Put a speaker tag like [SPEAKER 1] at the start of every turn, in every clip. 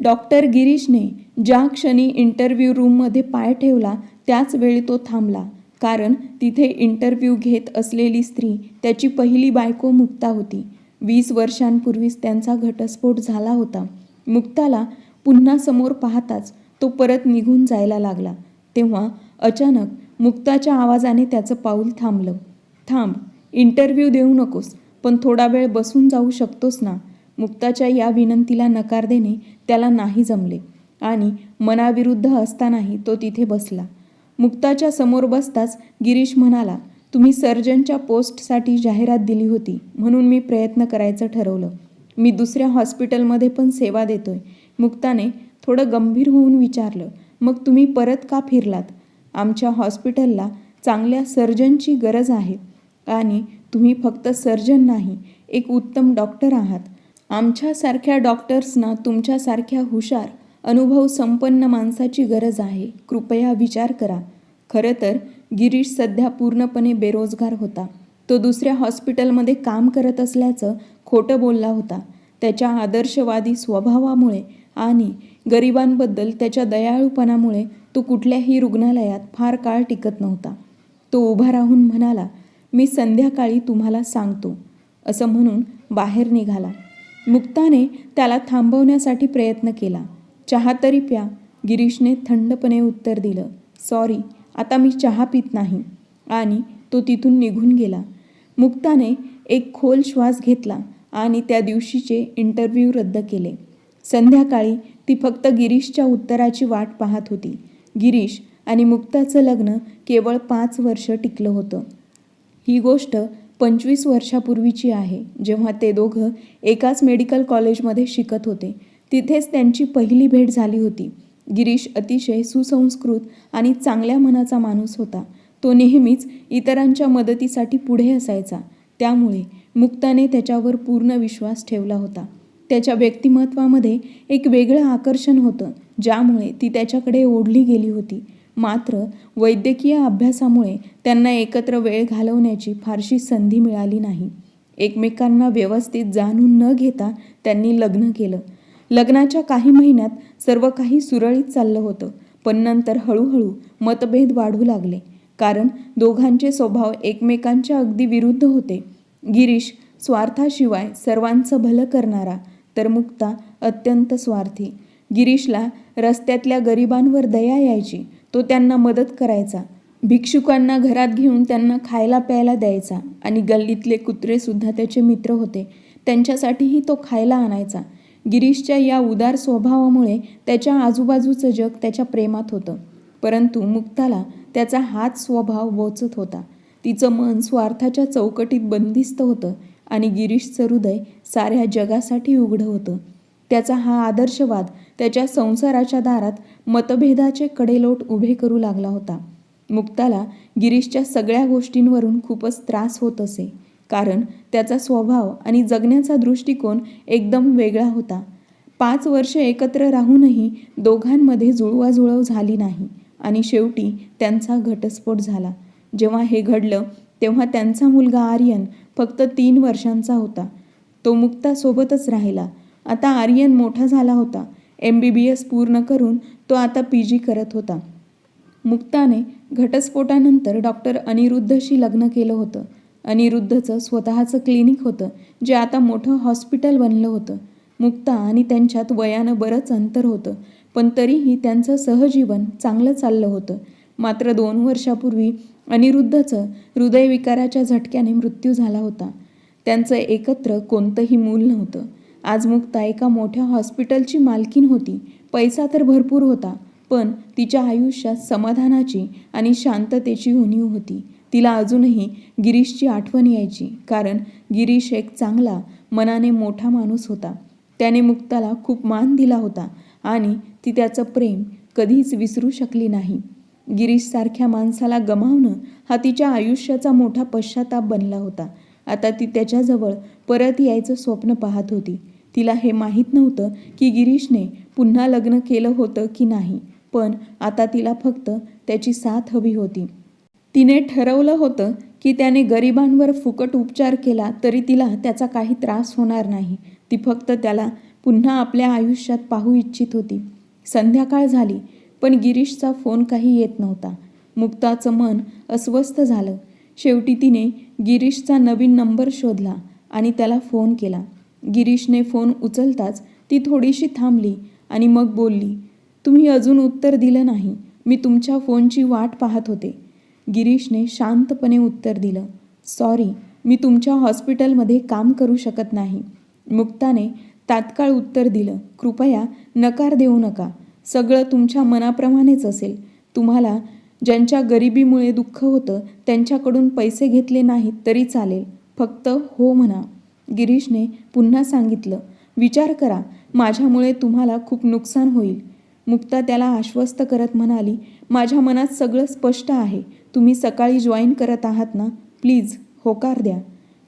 [SPEAKER 1] Doctor गिरीशने ज्या क्षणी interview रूममध्ये पाय ठेवला त्याच वेळी तो थांबला. कारण तिथे इंटरव्ह्यू घेत असलेली स्त्री त्याची पहिली बायको मुक्ता होती. वीस वर्षांपूर्वीच त्यांचा घटस्फोट झाला होता. मुक्ताला पुन्हा समोर पाहताच तो परत निघून जायला लागला. तेव्हा अचानक मुक्ताच्या आवाजाने त्याचं पाऊल थांबलं. थांब इंटरव्ह्यू देऊ नकोस पण थोडा वेळ बसून जाऊ शकतोस ना? मुक्ताच्या या विनंतीला नकार देणे त्याला नाही जमले आणि मनाविरुद्ध असतानाही तो तिथे बसला. मुक्ताच्या समोर बसताच गिरीश म्हणाला तुम्ही सर्जनच्या पोस्टसाठी जाहिरात दिली होती म्हणून मी प्रयत्न करायचं ठरवलं. मी दुसऱ्या हॉस्पिटलमध्ये पण सेवा देतोय. मुक्ताने थोडं गंभीर होऊन विचारलं मग तुम्ही परत का फिरलात? आमच्या हॉस्पिटलला चांगल्या सर्जनची गरज आहे आणि तुम्ही फक्त सर्जन नाही एक उत्तम डॉक्टर आहात. आमच्यासारख्या डॉक्टर्सना तुमच्यासारख्या हुशार अनुभव संपन्न माणसाची गरज आहे. कृपया विचार करा. खरं तर गिरीश सध्या पूर्णपणे बेरोजगार होता. तो दुसऱ्या हॉस्पिटलमध्ये काम करत असल्याचं खोटं बोलला होता. त्याच्या आदर्शवादी स्वभावामुळे आणि गरिबांबद्दल त्याच्या दयाळूपणामुळे तो कुठल्याही रुग्णालयात फार काळ टिकत नव्हता. तो उभा राहून म्हणाला मी संध्याकाळी तुम्हाला सांगतो. असं म्हणून बाहेर निघाला. मुक्ताने त्याला थांबवण्यासाठी प्रयत्न केला. चहा तरी प्या. गिरीशने थंडपणे उत्तर दिलं सॉरी आता मी चहा पित नाही. आणि तो तिथून निघून गेला. मुक्ताने एक खोल श्वास घेतला आणि त्या दिवशीचे इंटरव्ह्यू रद्द केले. संध्याकाळी ती फक्त गिरीशच्या उत्तराची वाट पाहत होती. गिरीश आणि मुक्ताचं लग्न केवळ पाच वर्ष टिकलं होतं. ही गोष्ट पंचवीस वर्षापूर्वीची आहे जेव्हा ते दोघं एकाच मेडिकल कॉलेजमध्ये शिकत होते. तिथेच त्यांची पहिली भेट झाली होती. गिरीश अतिशय सुसंस्कृत आणि चांगल्या मनाचा माणूस होता. तो नेहमीच इतरांच्या मदतीसाठी पुढे असायचा. त्यामुळे मुक्ताने त्याच्यावर पूर्ण विश्वास ठेवला होता. त्याच्या व्यक्तिमत्वामध्ये एक वेगळं आकर्षण होतं ज्यामुळे ती त्याच्याकडे ओढली गेली होती. मात्र वैद्यकीय अभ्यासामुळे त्यांना एकत्र वेळ घालवण्याची फारशी संधी मिळाली नाही. एकमेकांना व्यवस्थित जाणून न घेता त्यांनी लग्न केलं. लग्नाच्या काही महिन्यात सर्व काही सुरळीत चाललं होतं पण नंतर हळूहळू मतभेद वाढू लागले. कारण दोघांचे स्वभाव एकमेकांच्या अगदी विरुद्ध होते. गिरीश स्वार्थाशिवाय सर्वांचं भलं करणारा तर मुक्ता अत्यंत स्वार्थी. गिरीशला रस्त्यातल्या गरिबांवर दया यायची तो त्यांना मदत करायचा. भिक्षुकांना घरात घेऊन त्यांना खायला प्यायला द्यायचा आणि गल्लीतले कुत्रेसुद्धा त्याचे मित्र होते. त्यांच्यासाठीही तो खायला आणायचा. गिरीशच्या या उदार स्वभावामुळे त्याच्या आजूबाजूचं जग त्याच्या प्रेमात होतं. परंतु मुक्ताला त्याचा हाच स्वभाव बोचत होता. तिचं मन स्वार्थाच्या चौकटीत बंदिस्त होतं आणि गिरीशचं हृदय साऱ्या जगासाठी उघडं होतं. त्याचा हा आदर्शवाद त्याच्या संसाराच्या दारात मतभेदाचे कडेलोट उभे करू लागला होता. मुक्ताला गिरीशच्या सगळ्या गोष्टींवरून खूपच त्रास होत असे. कारण त्याचा स्वभाव आणि जगण्याचा दृष्टिकोन एकदम वेगळा होता. पाच वर्ष एकत्र राहूनही दोघांमध्ये जुळवाजुळव झाली नाही आणि शेवटी त्यांचा घटस्फोट झाला. जेव्हा हे घडलं तेव्हा त्यांचा मुलगा आर्यन फक्त तीन वर्षांचा होता. तो मुक्तासोबतच राहिला. आता आर्यन मोठा झाला होता. एम बी बी एस पूर्ण करून तो आता पी जी करत होता. मुक्ताने घटस्फोटानंतर डॉक्टर अनिरुद्धशी लग्न केलं होतं. अनिरुद्धचं स्वतःचं क्लिनिक होतं जे आता मोठं हॉस्पिटल बनलं होतं. मुक्ता आणि त्यांच्यात वयानं बरंच अंतर होतं पण तरीही त्यांचं सहजीवन चांगलं चाललं होतं. मात्र दोन वर्षापूर्वी अनिरुद्धचं हृदयविकाराच्या झटक्याने मृत्यू झाला होता. त्यांचं एकत्र कोणतंही मूल नव्हतं. आज मुक्ता एका मोठ्या हॉस्पिटलची मालकीन होती. पैसा तर भरपूर होता पण तिच्या आयुष्यात समाधानाची आणि शांततेची उणीव होती. तिला अजूनही गिरीशची आठवण यायची कारण गिरीश एक चांगला मनाने मोठा माणूस होता. त्याने मुक्ताला खूप मान दिला होता आणि ती त्याचं प्रेम कधीच विसरू शकली नाही. गिरीशसारख्या माणसाला गमावणं हा तिच्या आयुष्याचा मोठा पश्चाताप बनला होता. आता ती त्याच्याजवळ परत यायचं स्वप्न पाहत होती. तिला हे माहीत नव्हतं की गिरीशने पुन्हा लग्न केलं होतं की नाही पण आता तिला फक्त त्याची साथ हवी होती. तिने ठरवलं होतं की त्याने गरिबांवर फुकट उपचार केला तरी तिला त्याचा काही त्रास होणार नाही. ती फक्त त्याला पुन्हा आपल्या आयुष्यात पाहू इच्छित होती. संध्याकाळ झाली पण गिरीशचा फोन काही येत नव्हता. मुक्ताचं मन अस्वस्थ झालं. शेवटी तिने गिरीशचा नवीन नंबर शोधला आणि त्याला फोन केला. गिरीशने फोन उचलताच ती थोडीशी थांबली आणि मग बोलली तुम्ही अजून उत्तर दिलं नाही. मी तुमच्या फोनची वाट पाहत होते. गिरीशने शांतपणे उत्तर दिलं सॉरी मी तुमच्या हॉस्पिटलमध्ये काम करू शकत नाही. मुक्ताने तात्काळ उत्तर दिलं कृपया नकार देऊ नका. सगळं तुमच्या मनाप्रमाणेच असेल. तुम्हाला ज्यांच्या गरिबीमुळे दुःख होतं त्यांच्याकडून पैसे घेतले नाहीत तरी चालेल. फक्त हो म्हणा. गिरीशने पुन्हा सांगितलं विचार करा माझ्यामुळे तुम्हाला खूप नुकसान होईल. मुक्ता त्याला आश्वस्त करत म्हणाली माझ्या मनात सगळं स्पष्ट आहे. तुम्ही सकाळी जॉईन करत आहात ना? प्लीज होकार द्या.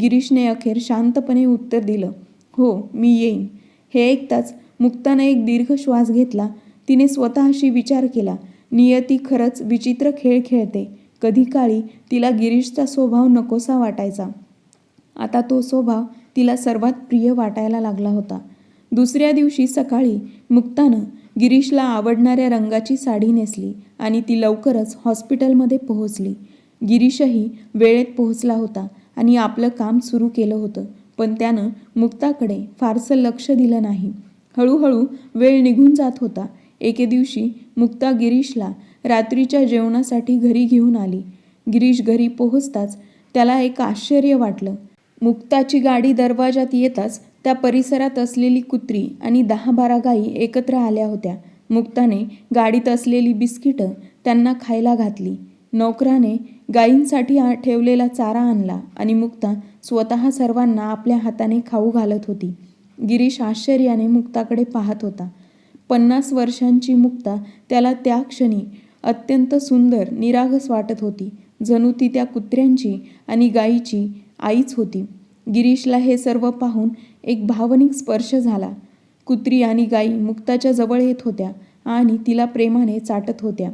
[SPEAKER 1] गिरीशने अखेर शांतपणे उत्तर दिलं हो मी येईन. हे ऐकताच मुक्ताने एक दीर्घ श्वास घेतला. तिने स्वतःशी विचार केला नियती खरंच विचित्र खेळ खेळते. कधी काळी तिला गिरीशचा स्वभाव नकोसा वाटायचा. आता तो स्वभाव तिला सर्वात प्रिय वाटायला लागला होता. दुसऱ्या दिवशी सकाळी मुक्तानं गिरीशला आवडणाऱ्या रंगाची साडी नेसली आणि ती लवकरच हॉस्पिटलमध्ये पोहोचली. गिरीशही वेळेत पोहोचला होता आणि आपलं काम सुरू केलं होतं पण त्यानं मुक्ताकडे फारसं लक्ष दिलं नाही. हळूहळू वेळ निघून जात होता. एके दिवशी मुक्ता गिरीशला रात्रीच्या जेवणासाठी घरी घेऊन आली. गिरीश घरी पोहोचताच त्याला एक आश्चर्य वाटलं. मुक्ताची गाडी दरवाजात येताच त्या परिसरात असलेली कुत्री आणि दहा बारा गायी एकत्र आल्या होत्या. मुक्ताने गाडीत असलेली बिस्किटं त्यांना खायला घातली. नोकराने गायींसाठी ठेवलेला चारा आणला आणि मुक्ता स्वतः सर्वांना आपल्या हाताने खाऊ घालत होती. गिरीश आश्चर्याने मुक्ताकडे पाहत होता. पन्नास वर्षांची मुक्ता त्याला त्या क्षणी अत्यंत सुंदर निरागस वाटत होती. जणू ती त्या कुत्र्यांची आणि गायीची आईच होती. गिरीशला हे सर्व पाहून एक भावनिक स्पर्श झाला. कुत्री आणि गायी मुक्ताच्या जवळ येत होत्या आणि तिला प्रेमाने चाटत होत्या.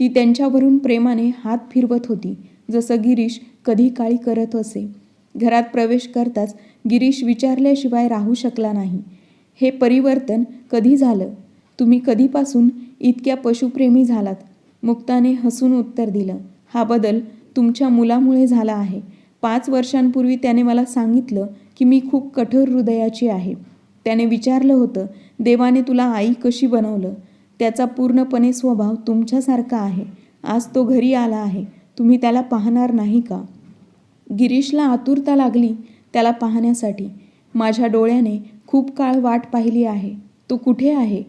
[SPEAKER 1] ती त्यांच्यावरून प्रेमाने हात फिरवत होती जसं गिरीश कधी काळी करत असे. घरात प्रवेश करताच गिरीश विचारल्याशिवाय राहू शकला नाही. हे परिवर्तन कधी झालं? तुम्ही कधीपासून इतक्या पशुप्रेमी झालात? मुक्ताने हसून उत्तर दिलं हा बदल तुमच्या मुलामुळे झाला आहे. पाच वर्षांपूर्वी त्याने मला सांगितलं की मी खूप कठोर हृदयाची आहे. त्याने विचारलं होतं देवाने तुला आई कशी बनवलं? त्याचा पूर्णपणे स्वभाव तुमच्यासारखा आहे. आज तो घरी आला आहे. तुम्ही त्याला पाहणार नाही का? गिरीशला आतुरता लागली त्याला पाहण्यासाठी. माझ्या डोळ्याने खूप काळ वाट पाहिली आहे. तो कुठे आहे?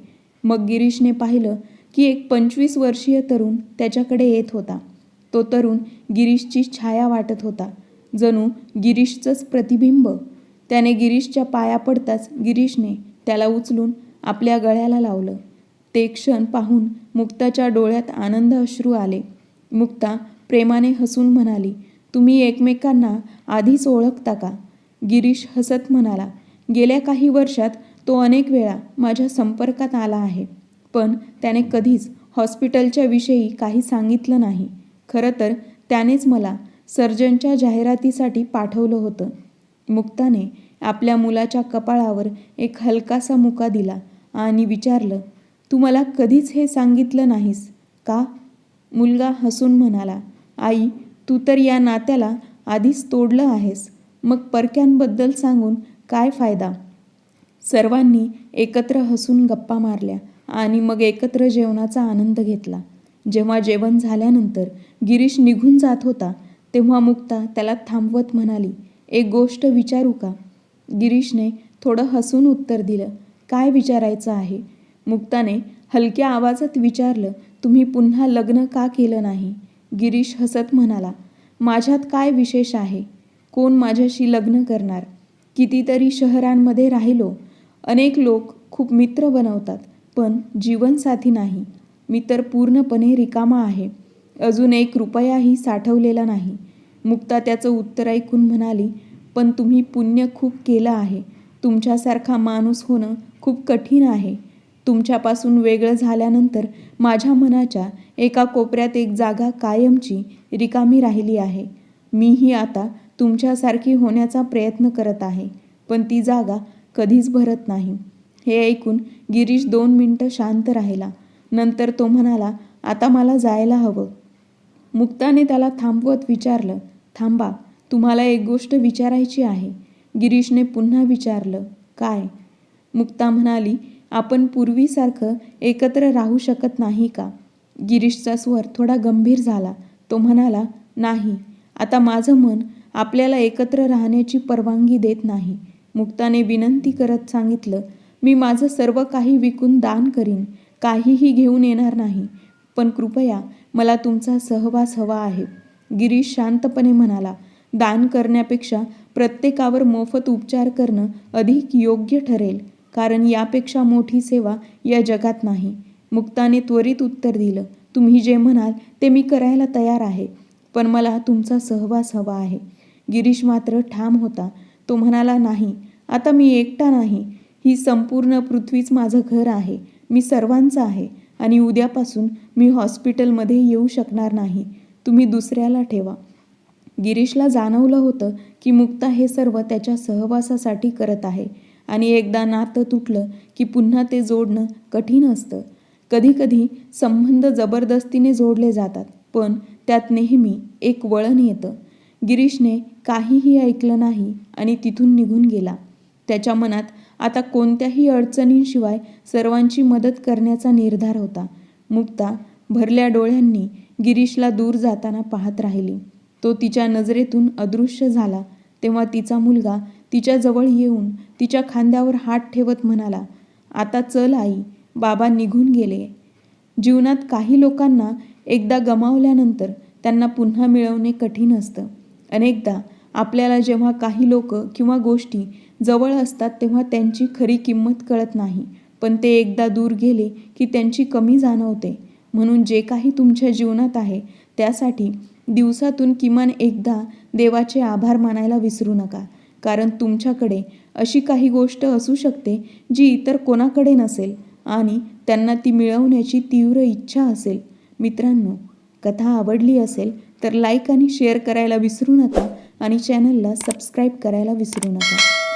[SPEAKER 1] मग गिरीशने पाहिलं की एक पंचवीस वर्षीय तरुण त्याच्याकडे येत होता. तो तरुण गिरीशची छाया वाटत होता. जणू गिरीशचंच प्रतिबिंब. त्याने गिरीशच्या पाया पडताच गिरीशने त्याला उचलून आपल्या गळ्याला लावलं. ते क्षण पाहून मुक्ताच्या डोळ्यात आनंद अश्रू आले. मुक्ता प्रेमाने हसून म्हणाली तुम्ही एकमेकांना आधीच ओळखता का? गिरीश हसत म्हणाला गेल्या काही वर्षात तो अनेक वेळा माझ्या संपर्कात आला आहे पण त्याने कधीच हॉस्पिटलच्या विषयी काही सांगितलं नाही. खरं तर त्यानेच मला सर्जनच्या जाहिरातीसाठी पाठवलं होतं. मुक्ताने आपल्या मुलाच्या कपाळावर एक हलकासा मुका दिला आणि विचारलं तू मला कधीच हे सांगितलं नाहीस का? मुलगा हसून म्हणाला आई तू तर या नात्याला आधीच तोडलं आहेस. मग परक्यांबद्दल सांगून काय फायदा? सर्वांनी एकत्र हसून गप्पा मारल्या आणि मग एकत्र जेवणाचा आनंद घेतला. जेव्हा जेवण झाल्यानंतर गिरीश निघून जात होता तेव्हा मुक्ता त्याला थांबवत म्हणाली एक गोष्ट विचारू का? गिरीशने थोडं हसून उत्तर दिलं काय विचारायचं आहे? मुक्ताने हलक्या आवाजात विचारलं तुम्ही पुन्हा लग्न का केलं नाही? गिरीश हसत म्हणाला माझ्यात काय विशेष आहे? कोण माझ्याशी लग्न करणार? कितीतरी शहरांमध्ये राहिलो. अनेक लोक खूप मित्र बनवतात पण जीवनसाथी नाही. मी तर पूर्णपणे रिकामा आहे. अजून एक रुपयाही साठवलेला नाही. मुक्ता त्याचं उत्तर ऐकून म्हणाली पण तुम्ही पुण्य खूप केलं आहे. तुमच्यासारखा माणूस होणं खूप कठीण आहे. तुमच्यापासून वेगळं झाल्यानंतर माझ्या मनाच्या एका कोपऱ्यात एक जागा कायमची रिकामी राहिली आहे. मीही आता तुमच्यासारखी होण्याचा प्रयत्न करत आहे पण ती जागा कधीच भरत नाही. हे ऐकून गिरीश दोन मिनटं शांत राहिला. नंतर तो म्हणाला आता मला जायला हवं. मुक्ताने त्याला थांबवत विचारलं थांबा तुम्हाला एक गोष्ट विचारायची आहे. गिरीशने पुन्हा विचारलं काय? मुक्ता म्हणाली आपण पूर्वीसारखं एकत्र राहू शकत नाही का? गिरीशचा स्वर थोडा गंभीर झाला. तो म्हणाला नाही आता माझं मन आपल्याला एकत्र राहण्याची परवानगी देत नाही. मुक्ताने विनंती करत सांगितलं मी माझं सर्व काही विकून दान करीन काहीही घेऊन येणार नाही. पण कृपया मला तुमचा सहवास हवा आहे. गिरीश शांतपणे म्हणाला दान करण्यापेक्षा प्रत्येकावर मोफत उपचार करणं अधिक योग्य ठरेल कारण यापेक्षा मोठी सेवा या जगात नाही. मुक्ताने त्वरित उत्तर दिलं तुम्ही जे म्हणाल ते मी करायला तयार आहे पण मला तुमचा सहवास हवा आहे. गिरीश मात्र ठाम होता. तो म्हणाला नाही आता मी एकटा नाही. ही संपूर्ण पृथ्वीच माझं घर आहे. मी सर्वांचं आहे. आणि उद्यापासून मी हॉस्पिटलमध्ये येऊ शकणार नाही. तुम्ही दुसऱ्याला ठेवा. गिरीशला जाणवलं होतं की मुक्ता हे सर्व त्याच्या सहवासासाठी करत आहे. आणि एकदा नातं तुटलं की पुन्हा ते जोडणं कठीण असतं. कधीकधी संबंध जबरदस्तीने जोडले जातात पण त्यात नेहमी एक वळण येतं. गिरीशने काहीही ऐकलं नाही आणि तिथून निघून गेला. त्याच्या मनात आता कोणत्याही अडचणींशिवाय सर्वांची मदत करण्याचा निर्धार होता. मुक्ता भरल्या डोळ्यांनी गिरीशला दूर जाताना पाहत राहिली. तो तिच्या नजरेतून अदृश्य झाला. तेव्हा तिचा मुलगा तिच्याजवळ येऊन तिच्या खांद्यावर हात ठेवत म्हणाला आता चल आई बाबा निघून गेले. जीवनात काही लोकांना एकदा गमावल्यानंतर त्यांना पुन्हा मिळवणे कठीण असतं. अनेकदा आपल्याला जेव्हा काही लोक किंवा गोष्टी जवळ असतात तेव्हा त्यांची खरी किंमत कळत नाही. पण ते एकदा दूर गेले की त्यांची कमी जाणवते. म्हणून जे काही तुमच्या जीवनात आहे त्यासाठी दिवसातून किमान एकदा देवाचे आभार मानायला विसरू नका. कारण तुमच्याकडे अशी काही गोष्ट असू शकते जी इतर कोणाकडे नसेल आणि त्यांना ती मिळवण्याची तीव्र इच्छा असेल. मित्रांनो कथा आवडली असेल तर लाईक आणि शेअर करायला विसरू नका आणि चॅनलला सबस्क्राईब करायला विसरू नका.